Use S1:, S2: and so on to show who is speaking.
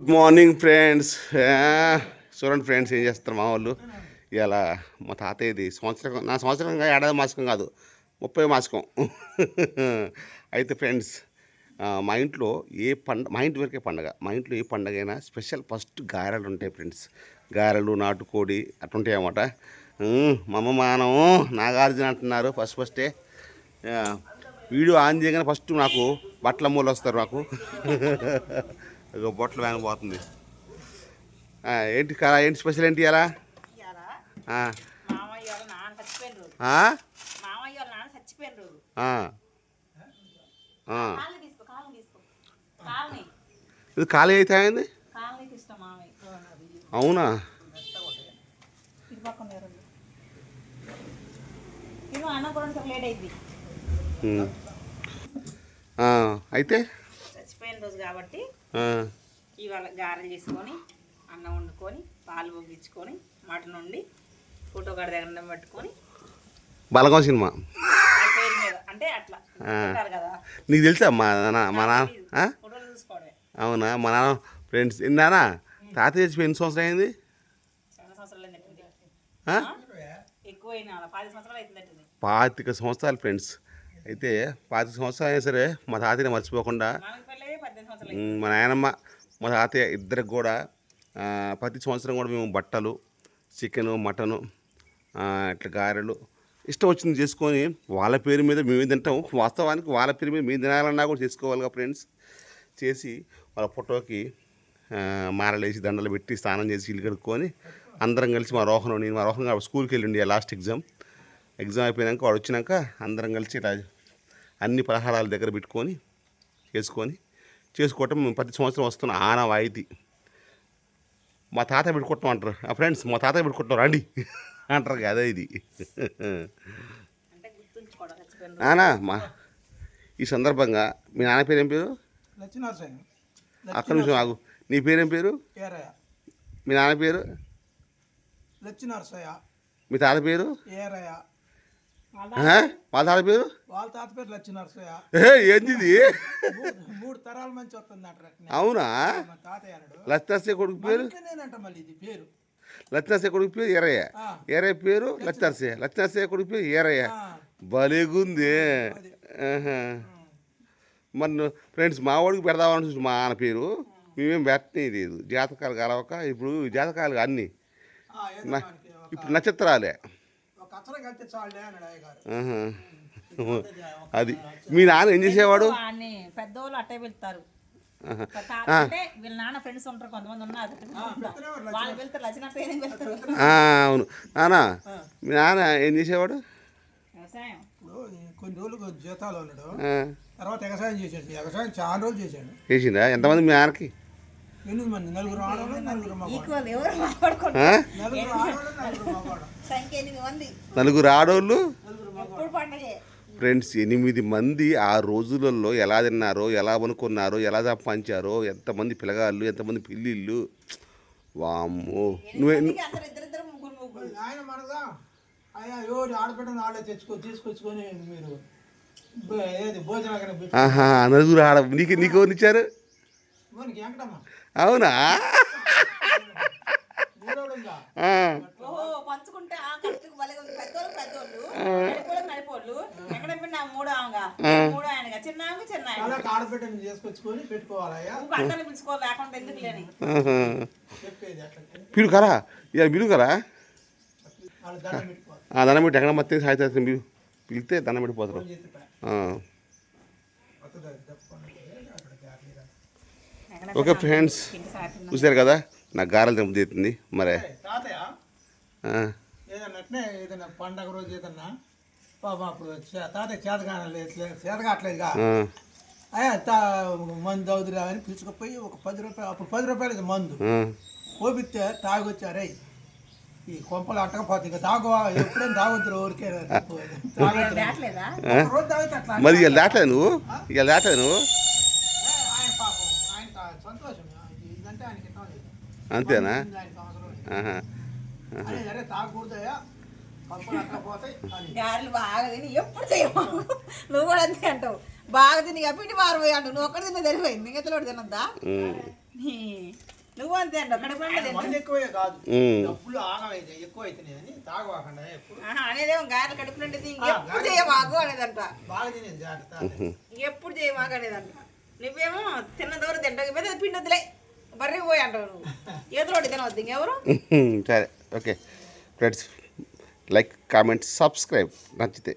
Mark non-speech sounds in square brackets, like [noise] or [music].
S1: Good morning friends చూడండి friends ఏం చేస్తారు మా వాళ్ళు? ఇలా మా తాతయ్యది సంవత్సరం నా సంవత్సరం ఏడాది మాసకం కాదు ముప్పై మాసకం. అయితే ఫ్రెండ్స్ మా ఇంట్లో ఏ పండ మా ఇంటి వరకే పండగ మా ఇంట్లో ఏ పండగ అయినా స్పెషల్ ఫస్ట్ గారెలు ఉంటాయి ఫ్రెండ్స్ గారెలు నాటుకోడి అటుంటాయి అన్నమాట. ఉమ్, మా అమ్మ మానం నాగార్జున అంటున్నారు ఫస్ట్ ఫస్టే వీడియో ఆన్ చేయగానే ఫస్ట్ నాకు బట్టల మూలు వస్తారు నాకు ఇక బొట్టలు వ్యాన్ పోతుంది. ఏంటి కరా ఏంటి స్పెషల్ ఏంటి ఇలా ఇది ఖాళీ అయితే అయింది. అవునా అయితే?
S2: చచ్చిపోయిన రోజు కాబట్టి ఇవాళ గారెలు చేసుకొని అన్నం వండుకొని పాలు పొగ్గించుకొని మటన్ వండి ఫోటో కాడ దగ్గర పెట్టుకొని.
S1: బలగం సినిమా.
S2: అంటే అట్లా. కదా.
S1: నీకు తెలుసా మా నాన్న మా నాన్న అవునా? మా నాన్న ఫ్రెండ్స్ నాన్న తాతయ్య చచ్చిపోయి ఎన్ని సంవత్సరాలు అయింది? పాతిక సంవత్సరాలు ఫ్రెండ్స్. అయితే పాతిక సంవత్సరాలు అయినా సరే మా తాతయ్యని మర్చిపోకుండా మా నాయనమ్మ మా తాతయ్య ఇద్దరికి కూడా ప్రతి సంవత్సరం కూడా మేము బట్టలు చికెను మటను ఇట్లా గారెలు ఇష్టం వచ్చింది చేసుకొని వాళ్ళ పేరు మీద మేము తింటాం వాస్తవానికి వాళ్ళ పేరు మీద మేము తినాలన్నా కూడా చేసుకోవాలిగా ఫ్రెండ్స్. చేసి వాళ్ళ ఫోటోకి మారలేసి దండలు పెట్టి స్నానం చేసి ఇల్లు కడుక్కొని అందరం కలిసి మా రోహన్ నేను మా రోహన్ స్కూల్కి వెళ్ళిండి లాస్ట్ ఎగ్జామ్. ఎగ్జామ్ అయిపోయాక వాడు వచ్చినాక అందరం కలిసి ఇట్లా అన్ని పలహారాల దగ్గర పెట్టుకొని చేసుకొని చేసుకోవటం మేము ప్రతి సంవత్సరం వస్తున్న ఆనవాయితీ మా తాత పెట్టుకుంటాం అంటారు. ఆ ఫ్రెండ్స్ మా తాత పెట్టుకుంటాం రండి [laughs] అంటారు కదా ఇది. నానా మా ఈ సందర్భంగా మీ నాన్న పేరు ఏం పేరు? అక్క నిమిషం ఆగు. నీ పేరేం పేరు? మీ నాన్న పేరు? మీ తాత పేరు? మా తాత పేరు?
S3: వాళ్ళ తాత పేరు లచ్చినరసయ్య
S1: ఏ ఏంది
S3: మూడు తరాల మంచి వస్తుంది
S1: అవునా?
S3: మా తాతయ్య అన్నాడు
S1: లచ్చనర్సే కొడుకు పేరు?
S3: పేరు.
S1: లచ్చనర్సే కొడుకు పేరు ఎరయ్య. ఎరయ్య పేరు లచ్చనర్సే లచ్చనర్సే కొడుకు పేరు ఎరయ్య భలేగుంది. మరి ఫ్రెండ్స్ మా వాడికి పెడదామని మా నాన్న పేరు. మేమేం పెట్టనే లేదు. జాతకాలు కలవక ఇప్పుడు జాతకాలు అన్నీ ఇప్పుడు నక్షత్రాలే. అది మీ నాన్న ఏం చేసేవాడు?
S2: వాడిని? పెద్దోళ్ళు అట్టే వెళ్తారు వీళ్ళ నాన్న ఫ్రెండ్స్ ఉంటారు కొంతమంది ఉన్నారు. వాళ్ళు వెళ్తారు వెళ్తారు
S1: అవును. నాన్న మీ నాన్న ఏం చేసేవాడు?
S2: వ్యవసాయం.
S3: కొన్ని రోజులు జీతాలు ఉన్నాడు
S1: ఆ,
S3: తర్వాత వ్యవసాయం చేసాడు వ్యవసాయం చాలా రోజులు చేశాడు.
S1: చేసిందా? ఎంతమంది మీ నాన్నకి?
S3: ఎనిమిది మంది నలుగురు ఆడవాళ్ళు నలుగురు మగవాళ్ళు.
S2: ఈక్వల్ ఎవరు మాట్లాడుకుంటారు
S1: ఆ?
S3: నలుగురు ఆడవాళ్ళు నలుగురు మగవాళ్ళు.
S2: సంఖ్య ఎనిమిది మంది.
S1: నలుగురు ఆడోళ్ళు?
S2: ఎప్పుడు పండగే?
S1: ఫ్రెండ్స్ ఎనిమిది మంది ఆ రోజులలో ఎలా తిన్నారో ఎలా అనుకున్నారో ఎలా సంపాదించారో ఎంతమంది పిల్లగాళ్ళు ఎంతమంది పిల్లిళ్ళు వామ్మో. నువ్వే
S2: ఎనిమిది అందరు ఇద్దరిద్దరు ముగ్గురు ముగ్గురు.
S3: ఆయన మనగా అయ్యా ఎవరు ఆడబిడ్డను ఆడే తెచ్చుకో తీసుకొచ్చుకొని మీరు. బ- ఏది భోజనం పెట్టి
S1: ఆహా నలుగురు ఆడ నీకు నీకు ఎవరు ఇచ్చారు?
S3: మనకి వెంకటమ్మ
S1: అవునా?
S3: అట్లా
S1: పిలుకరా? ఇక పిలుకరా?
S3: వాళ్ళు దండం పెట్టుకోవాలి.
S1: ఆ దండం పెట్టి. ఎక్కడ మొత్తం సాయితే పిలు పిలితే దండం పెట్టిపోతారు. ఓకే ఫ్రెండ్స్ చూసారు కదా? నాకు గారెలు మరే. ఆ.
S3: ఏదన్నా అట్నే ఏదైనా పండగ రోజు ఏదన్నా? పాపం అప్పుడు చే- తాతయ్య. అయ్యా తా మందు అవుతురా అని పిలుచుకుపోయి ఒక పది రూపాయలు అప్పుడు పది రూపాయలు ఇది మందు.
S1: ఆ.
S3: పోపిస్తే తాగొచ్చారే ఈ కొంపలు అట్టకపోతే ఇంకా తాగు ఎప్పుడైనా తాగొద్దు ఊరికే తాగొద్దు
S2: దాటలేదా?
S3: ఒక రోజు తాగితే అట్లా
S1: మరి ఇక లేటలేదు నువ్వు? ఇక లేటలేదు నువ్వు?
S3: అని
S2: గారెలు బాగా తిని ఎప్పుడు చేయవు నువ్వు కూడా అంతే అంటావు. బాగా తిని పిండి మారిపోయి అంటావు. నువ్వు ఒక్కడి తిన్న తెలిపోయింది తినొద్దా?
S1: ఉమ్.
S2: నీ నువ్వు అంతే అంటావు. కడుపు
S3: ఎక్కువే కాదు.
S1: ఉమ్.
S3: డబ్బులు ఆగమైతే ఎక్కువ అవుతున్నాయి అని తాగవాకుండా ఎప్పుడు?
S2: ఆహా, అనేదేమో గారెలు కడుపు నిండా ఇంకెప్పుడు చేయమాకు అనేదంట.
S3: బాగా తినేది జాగ్రత్త
S2: ఇంకెప్పుడు చేయమాకు అనేదంట. నువ్వేమో తిన్న తింటావు పెద్ద పిండి వద్దులే. బర్రె పోయి అంటావు నువ్వు. ఏదో ఒకటి తినవద్దు ఇంకెవరు [laughs]
S1: సరే okay. Friends like comment subscribe నచ్చితే.